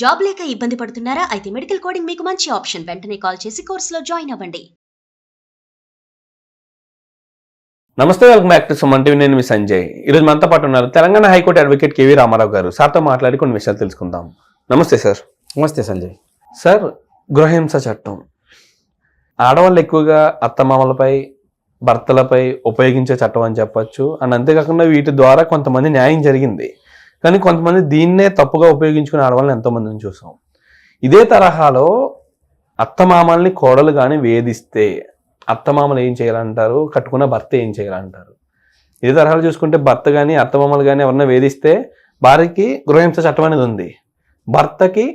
Job లేక ఇబ్బంది పడుతున్నారా? అయితే మెడికల్ కోడింగ్ మీకు మంచి ఆప్షన్. వెంటనే కాల్ చేసి కోర్సులో జాయిన్ అవ్వండి. నమస్తే welcome back to Suman TV. నేను మీ సంజయ్. ఈరోజు మనతో పాటు ఉన్నారు Telangana high court advocate KV Rama Rao garu. సార్తో మాట్లాడి కొన్ని విషయాలు తెలుసుకుందాం. నమస్తే సార్. నమస్తే సంజయ్. సార్ గృహహింస చట్టం. ఆడవాళ్ళు ఎక్కువగా అత్తమామలపై భర్తలపై ఉపయోగించే చట్టం అని చెప్పొచ్చు. అండ్ అంతేకాకుండా వీటి ద్వారా కొంతమంది న్యాయం జరిగింది. కానీ కొంతమంది దీన్నే తప్పుగా ఉపయోగించుకునే ఆడవాళ్ళని ఎంతో మందిని చూసాం. ఇదే తరహాలో అత్తమామల్ని కోడలు కానీ వేధిస్తే అత్తమామలు ఏం చేయాలంటారు? కట్టుకున్న భర్త ఏం చేయాలంటారు? ఇదే తరహాలో చూసుకుంటే భర్త కానీ అత్తమామలు కానీ ఎవరన్నా వేధిస్తే భార్యకి గృహహింస చట్టం అనేది ఉంది. భర్తకి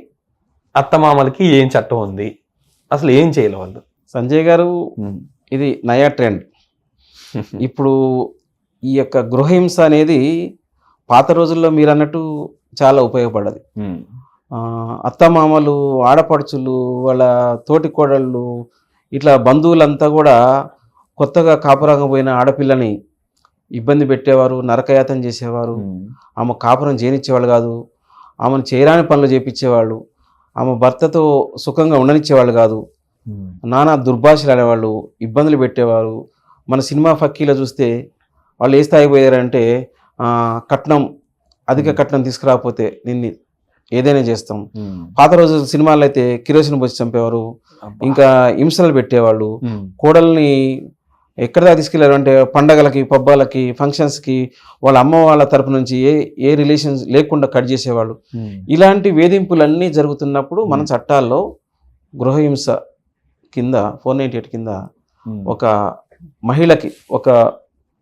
అత్తమామలకి ఏం చట్టం ఉంది? అసలు ఏం చేయాలి వాళ్ళు? సంజయ్ గారు ఇది నయా ట్రెండ్. ఇప్పుడు ఈ యొక్క గృహహింస అనేది పాత రోజుల్లో మీరు అన్నట్టు చాలా ఉపయోగపడదు. అత్తమామలు ఆడపడుచులు వాళ్ళ తోటి కోడళ్ళు ఇట్లా బంధువులంతా కూడా కొత్తగా కాపురంగా పోయిన ఆడపిల్లని ఇబ్బంది పెట్టేవారు నరకయాతం చేసేవారు. ఆమె కాపురం చేయనిచ్చేవాళ్ళు కాదు. ఆమెను చేయరాని పనులు చేపించేవాళ్ళు. ఆమె భర్తతో సుఖంగా ఉండనిచ్చేవాళ్ళు కాదు. నానా దుర్భాషలు అనేవాళ్ళు ఇబ్బందులు పెట్టేవారు. మన సినిమా ఫక్కీలో చూస్తే వాళ్ళు ఏ స్థాయి పోయారంటే కట్నం అధిక కట్నం తీసుకురాకపోతే నిన్ను ఏదైనా చేస్తాం. పాత రోజు సినిమాల్లో అయితే కిరోసిన్ పోసి చంపేవారు ఇంకా హింసలు పెట్టేవాళ్ళు. కోడల్ని ఎక్కడ దాకా తీసుకెళ్ళారు అంటే పండగలకి పబ్బాలకి ఫంక్షన్స్కి వాళ్ళ అమ్మ వాళ్ళ తరపు నుంచి ఏ ఏ రిలేషన్స్ లేకుండా కట్ చేసేవాళ్ళు. ఇలాంటి వేధింపులన్నీ జరుగుతున్నప్పుడు మన చట్టాల్లో గృహహింస కింద ఫోర్ నైంటీ ఎయిట్ కింద ఒక మహిళకి ఒక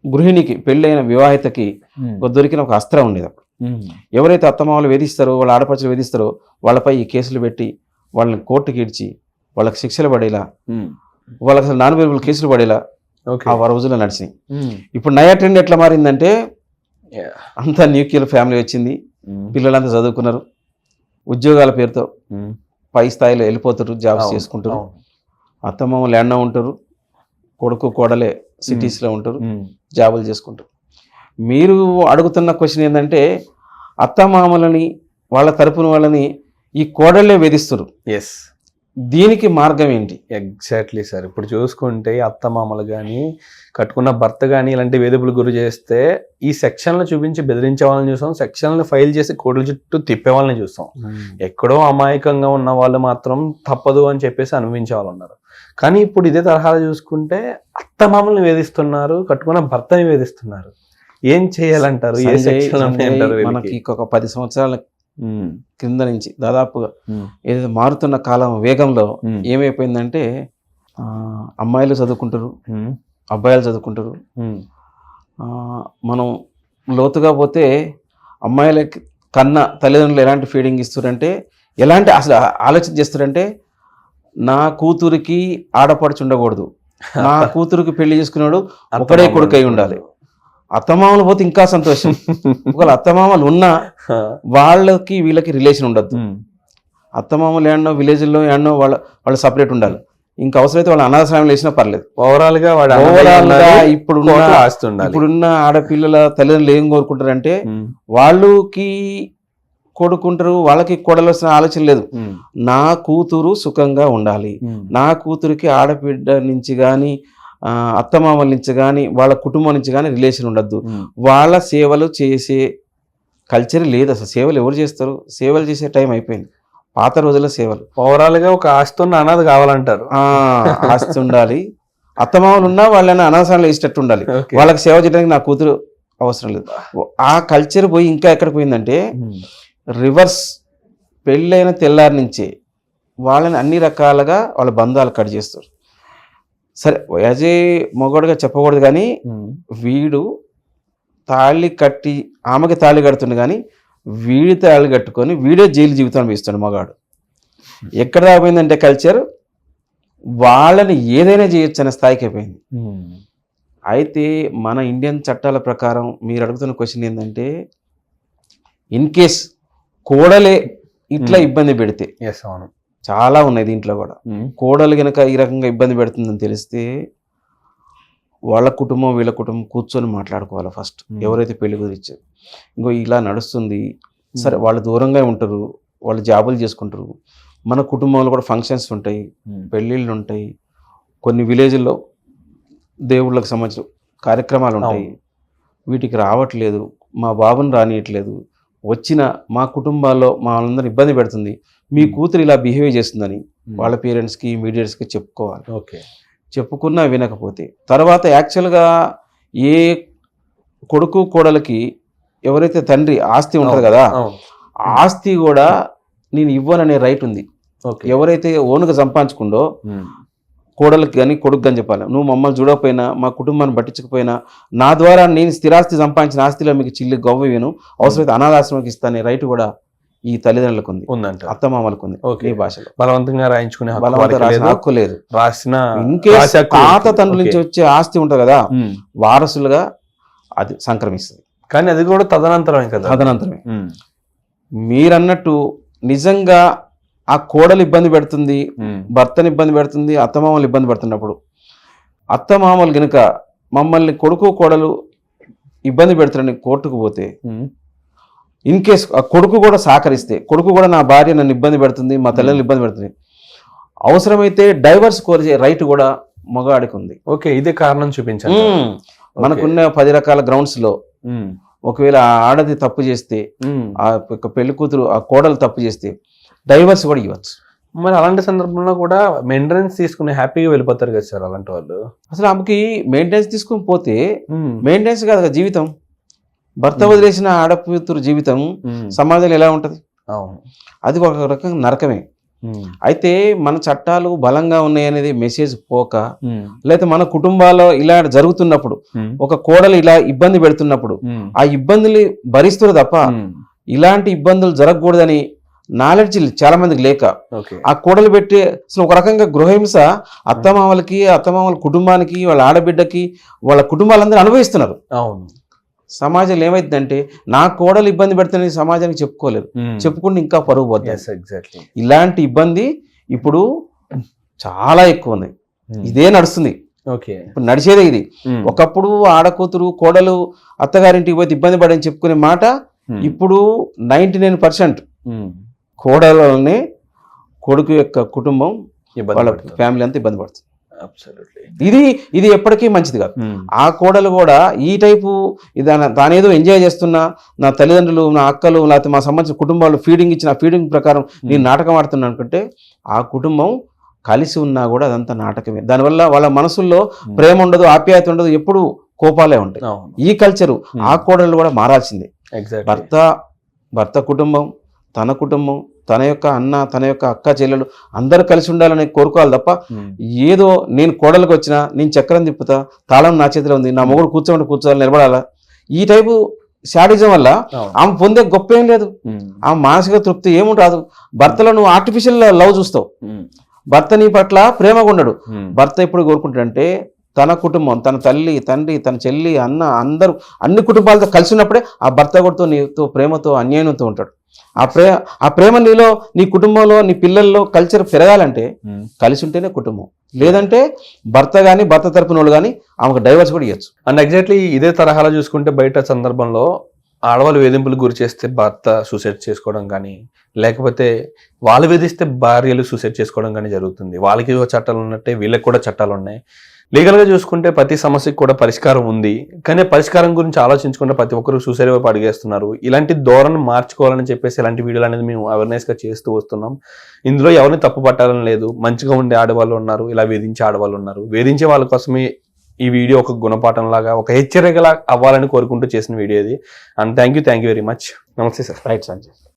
గృహిణికి పెళ్ళైన వివాహితకి దొరికిన ఒక అస్త్రం ఉండేది అప్పుడు. ఎవరైతే అత్తమామలు వేధిస్తారో వాళ్ళ ఆడపడుచులు వేధిస్తారో వాళ్ళపై ఈ కేసులు పెట్టి వాళ్ళని కోర్టుకి ఇడ్చి వాళ్ళకి శిక్షలు పడేలా వాళ్ళకి అసలు నాన్ కేసులు పడేలా ఓకే. ఆ రోజుల్లో నడిచినాయి. ఇప్పుడు నయా ట్రెండ్ ఎట్లా మారిందంటే అంతా న్యూక్లియర్ ఫ్యామిలీ వచ్చింది. పిల్లలంతా చదువుకున్నారు. ఉద్యోగాల పేరుతో పై స్థాయిలో వెళ్ళిపోతారు జాబ్స్ చేసుకుంటారు అత్తమామ ల్యాండ్లో ఉంటారు కొడుకు కోడలే సిటీస్లో ఉంటారు. జాబులు చేసుకుంటారు. మీరు అడుగుతున్న క్వశ్చన్ ఏంటంటే అత్తమామలని వాళ్ళ తరపున వాళ్ళని ఈ కోడళ్ళే వేధిస్తారు ఎస్ దీనికి మార్గం ఏంటి? ఎగ్జాక్ట్లీ సార్ ఇప్పుడు చూసుకుంటే అత్తమామలు కానీ కట్టుకున్న భర్త కానీ ఇలాంటి వేధింపులు గురి చేస్తే ఈ సెక్షన్లు చూపించి బెదిరించే వాళ్ళని చూసాం సెక్షన్లు ఫైల్ చేసి కోర్టుల చుట్టూ తిప్పే వాళ్ళని చూస్తాం. ఎక్కడో అమాయకంగా ఉన్న వాళ్ళు మాత్రం తప్పదు అని చెప్పేసి అనుభవించే వాళ్ళు ఉన్నారు. కానీ ఇప్పుడు ఇదే తరహాలో చూసుకుంటే అత్తమామల్ని వేధిస్తున్నారు కట్టుకున్న భర్తని వేధిస్తున్నారు. ఏం చేయాలంటారు? ఏ సెక్షన్ మనకి ఒక పది సంవత్సరాల క్రింద నుంచి దాదాపుగా ఏదైతే మారుతున్న కాలం వేగంలో ఏమైపోయిందంటే అమ్మాయిలు చదువుకుంటారు అబ్బాయిలు చదువుకుంటారు మనం లోతుగా పోతే అమ్మాయిలకి కన్నా తల్లిదండ్రులు ఎలాంటి ఫీడింగ్ ఇస్తారంటే ఎలాంటి అసలు ఆలోచన చేస్తారంటే నా కూతురికి ఆడపడుచు ఉండకూడదు నా కూతురికి పెళ్ళి చేసుకున్నాడు ఒకడే కొడుకు అయి ఉండాలి అత్తమామలు పోతే ఇంకా సంతోషం. ఒకవేళ అత్తమామలు ఉన్నా వాళ్ళకి వీళ్ళకి రిలేషన్ ఉండద్దు. అత్తమామలు ఏడనో విలేజ్లో ఏడనో వాళ్ళ వాళ్ళు సపరేట్ ఉండాలి. ఇంకా అవసరమైతే వాళ్ళ అనాథాశ్రమం వేసినా పర్లేదు. ఓవరాల్గా వాడు ఓవరాల్గా ఇప్పుడు ఇప్పుడున్న ఆడపిల్లల తల్లిదండ్రులు ఏం కోరుకుంటారంటే వాళ్ళకి కొడుకుంటారు వాళ్ళకి కొడవలసిన ఆలోచన లేదు. నా కూతురు సుఖంగా ఉండాలి. నా కూతురికి ఆడబిడ్డ నుంచి కానీ అత్తమామల నుంచి కానీ వాళ్ళ కుటుంబం నుంచి కానీ రిలేషన్ ఉండద్దు. వాళ్ళ సేవలు చేసే కల్చర్ లేదు అసలు. సేవలు ఎవరు చేస్తారు? సేవలు చేసే టైం అయిపోయింది. పాత రోజుల సేవలు. ఓవరాల్గా ఒక ఆస్తి ఉన్న అనాథ కావాలంటారు. ఆస్తి ఉండాలి. అత్తమామలు ఉన్నా వాళ్ళని అనవసరంలో ఇష్టట్టు ఉండాలి. వాళ్ళకి సేవ చేయడానికి నా కూతురు అవసరం లేదు. ఆ కల్చర్ పోయి ఇంకా ఎక్కడ పోయిందంటే రివర్స్ పెళ్ళైన తెల్లారి నుంచే వాళ్ళని అన్ని రకాలుగా వాళ్ళ బంధాలు కట్ చేస్తారు. సరే యాజ్ ఏ మొగోడుగా చెప్పకూడదు కానీ వీడు తాళి కట్టి ఆమెకి తాళి కడుతుండు కానీ వీడి తాళి కట్టుకొని వీడే జైలు జీవితం అనిపిస్తాడు మగాడు. ఎక్కడ దాకా పోయిందంటే కల్చర్? వాళ్ళని ఏదైనా చేయొచ్చు అనే స్థాయికి అయిపోయింది. అయితే మన ఇండియన్ చట్టాల ప్రకారం మీరు అడుగుతున్న క్వశ్చన్ ఏంటంటే ఇన్ కేస్ కోడలే ఇట్లా. ఇబ్బంది పెడితే అవును. చాలా ఉన్నాయి దీంట్లో కూడా. కోడలు గనక ఈ రకంగా ఇబ్బంది పెడుతుందని తెలిస్తే వాళ్ళ కుటుంబం వీళ్ళ కుటుంబం కూర్చొని మాట్లాడుకోవాలి ఫస్ట్. ఎవరైతే పెళ్ళి కుదిరిచ్చారు ఇంకో ఇలా నడుస్తుంది. సరే వాళ్ళు దూరంగా ఉంటారు. వాళ్ళు జాబులు చేసుకుంటారు. మన కుటుంబంలో కూడా ఫంక్షన్స్ ఉంటాయి. పెళ్ళిళ్ళు ఉంటాయి. కొన్ని విలేజ్ల్లో దేవుళ్ళకి సంబంధించిన కార్యక్రమాలు ఉంటాయి. వీటికి రావట్లేదు. మా బాబుని రానియట్లేదు. వచ్చిన మా కుటుంబాల్లో మా వాళ్ళందరూ ఇబ్బంది పెడుతుంది. మీ కూతురు ఇలా బిహేవ్ చేస్తుందని వాళ్ళ పేరెంట్స్కి మీడియట్స్కి చెప్పుకోవాలి. ఓకే. చెప్పుకున్నా వినకపోతే. తర్వాత యాక్చువల్గా ఏ కొడుకు కోడలకి ఎవరైతే తండ్రి ఆస్తి ఉంటుంది కదా ఆస్తి కూడా నేను ఇవ్వననే రైట్ ఉంది. ఓకే. ఎవరైతే ఓనుగా సంపాదించుకుండో కోడలికి కానీ కొడుకు కానీ చెప్పాలి నువ్వు మమ్మల్ని చూడకపోయినా మా కుటుంబాన్ని పట్టించకపోయినా నా ద్వారా నేను స్థిరాస్తి సంపాదించిన ఆస్తిలో మీకు చిల్లి గవ్వ ఇవ్వను అవసరమైతే అనాథాశ్రమంకి ఇస్తానే రైట్ కూడా ఈ తల్లిదండ్రులకు ఉంది ఉందంట అత్తమామలకు ఉంది ఓకే. ఈ భాషలో బలవంతంగా రాయించుకునే హక్కు లేదు. రాసిన ఇంకే తాత లేదు. తండ్రుల నుంచి. వచ్చే ఆస్తి ఉంటుంది కదా. వారసులుగా అది సంక్రమిస్తుంది కానీ అది కూడా తదనంతరమే కదా తదనంతరమే. మీరన్నట్టు నిజంగా ఆ కోడలు ఇబ్బంది పెడుతుంది. భర్తని ఇబ్బంది పెడుతుంది అత్తమామలు ఇబ్బంది పెడుతున్నప్పుడు అత్తమామలు గనుక మమ్మల్ని కొడుకు కోడలు ఇబ్బంది పెడుతున్నారని కోర్టుకు పోతే. ఇన్ కేస్ ఆ కొడుకు కూడా సహకరిస్తే కొడుకు కూడా నా భార్య నన్ను ఇబ్బంది పెడుతుంది మా తల్లిని ఇబ్బంది పెడుతుంది అవసరమైతే డైవర్స్ కోరే రైట్ కూడా మగాడికి ఉంది ఓకే ఇదే కారణం చూపించండి మ్మ్. మనకున్న పది రకాల గ్రౌండ్స్లో. ఒకవేళ ఆడది తప్పు చేస్తే. ఆ యొక్క పెళ్ళి కూతురు ఆ కోడలు తప్పు చేస్తే డైవర్స్ కూడా ఇవ్వచ్చు మరి అలాంటి సందర్భంలో కూడా మెయింటెనెన్స్ తీసుకుని హ్యాపీగా వెళ్ళిపోతారు కదా సార్ అలాంటి వాళ్ళు అసలు ఆమెకి మెయింటెనెన్స్ తీసుకొని పోతే. మెయింటెనెన్స్ కాదు కదా జీవితం భర్త వదిలేసిన ఆడకూతురు జీవితం. సమాజంలో ఎలా ఉంటది అది ఒక రకంగా నరకమే. అయితే మన చట్టాలు బలంగా ఉన్నాయనేది మెసేజ్ పోక. లేకపోతే మన కుటుంబాల్లో ఇలా జరుగుతున్నప్పుడు. ఒక కోడలు ఇలా ఇబ్బంది పెడుతున్నప్పుడు. ఆ ఇబ్బందులు భరిస్తున్నారు తప్ప. ఇలాంటి ఇబ్బందులు జరగకూడదని నాలెడ్జ్ చాలా మందికి లేక ఆ కోడలు పెట్టి అసలు ఒక రకంగా గృహహింస అత్తమామలకి అత్తమామల కుటుంబానికి వాళ్ళ ఆడబిడ్డకి వాళ్ళ కుటుంబాలందరూ అనుభవిస్తున్నారు. అవును. సమాజంలో ఏమైందంటే నా కోడలు ఇబ్బంది పెడుతుంది సమాజానికి చెప్పుకోలేదు. చెప్పుకుంటే ఇంకా పరుగు పోతుంది ఇలాంటి ఇబ్బంది ఇప్పుడు చాలా ఎక్కువ ఉంది. ఇదే నడుస్తుంది. ఓకే. ఇప్పుడు నడిచేదే ఇది. ఒకప్పుడు ఆడకూతురు కోడలు అత్తగారింటికి పోతే ఇబ్బంది పడని చెప్పుకునే మాట ఇప్పుడు నైంటీ నైన్ పర్సెంట్. కోడలని కొడుకు యొక్క కుటుంబం వాళ్ళ ఫ్యామిలీ అంతా ఇబ్బంది పడుతుంది. ఇది ఇది ఎప్పటికీ మంచిది కాదు. ఆ కోడలు కూడా ఈ టైపు తానేదో ఎంజాయ్ చేస్తున్నా నా తల్లిదండ్రులు నా అక్కలు లేకపోతే మా సంబంధించిన కుటుంబాలు ఫీడింగ్ ఇచ్చిన ఫీడింగ్ ప్రకారం నేను నాటకం ఆడుతున్నా అనుకుంటే ఆ కుటుంబం కలిసి ఉన్నా కూడా అదంతా నాటకమే. దానివల్ల వాళ్ళ మనసుల్లో ప్రేమ ఉండదు ఆప్యాయత ఉండదు ఎప్పుడు కోపాలే ఉంటాయి. ఈ కల్చరు ఆ కోడలు కూడా మారాల్సిందే. భర్త భర్త కుటుంబం తన కుటుంబం తన యొక్క అన్న తన యొక్క అక్క చెల్లెలు అందరూ కలిసి ఉండాలని కోరుకోవాలి తప్ప ఏదో నేను కోడలకు వచ్చినా నేను చక్రం తిప్పుతా తాళం నా చేతిలో ఉంది నా మొగుడు కూర్చోండి కూర్చోవాలి నిలబడాలా? ఈ టైపు శాడిజం వల్ల ఆమె పొందే గొప్ప ఏం లేదు. ఆమె మానసిక తృప్తి ఏమి రాదు. భర్తలో నువ్వు ఆర్టిఫిషియల్ లవ్ చూస్తావు. భర్త నీ పట్ల ప్రేమగా ఉండడు. భర్త ఎప్పుడు కోరుకుంటాడంటే తన కుటుంబం తన తల్లి తండ్రి తన చెల్లి అన్న అందరూ అన్ని కుటుంబాలతో కలిసి ఉన్నప్పుడే ఆ భర్త కూడా నీతో ప్రేమతో అన్యాయంతో ఉంటాడు. ఆ ప్రే ఆ ప్రేమ నీలో నీ కుటుంబంలో నీ పిల్లల్లో కల్చర్ పెరగాలంటే కలిసి ఉంటేనే కుటుంబం. లేదంటే భర్త కానీ భర్త తరపున వాళ్ళు కానీ ఆమెకు డైవర్స్ కూడా ఇవ్వచ్చు అండ్ ఎగ్జాక్ట్లీ ఇదే తరహాలో చూసుకుంటే బయట సందర్భంలో ఆడవాళ్ళు వేధింపులకు గురి చేస్తే భర్త సూసైడ్ చేసుకోవడం కానీ లేకపోతే వాళ్ళు వేధిస్తే భార్యలు సూసైడ్ చేసుకోవడం కానీ జరుగుతుంది. వాళ్ళకి చట్టాలు ఉన్నట్టే వీళ్ళకి కూడా చట్టాలు ఉన్నాయి. లీగల్గా చూసుకుంటే ప్రతి సమస్యకి కూడా పరిష్కారం ఉంది. కానీ పరిష్కారం గురించి ఆలోచించుకుంటే ప్రతి ఒక్కరు సూసైడ్ వైపు అడిగేస్తున్నారు. ఇలాంటి ధోరణి మార్చుకోవాలని చెప్పేసి ఇలాంటి వీడియోలు అనేది మేము అవేర్నెస్గా చేస్తూ వస్తున్నాం. ఇందులో ఎవరిని తప్పు పట్టాలని లేదు. మంచిగా ఉండే ఆడవాళ్ళు ఉన్నారు. ఇలా వేధించే ఆడవాళ్ళు ఉన్నారు. వేధించే వాళ్ళ కోసమే ఈ వీడియో ఒక గుణపాఠం లాగా ఒక హెచ్చరికలా అవ్వాలని కోరుకుంటూ చేసిన వీడియో ఇది. And thank you thank you very much నమస్తే సార్. రైట్ సంజయ్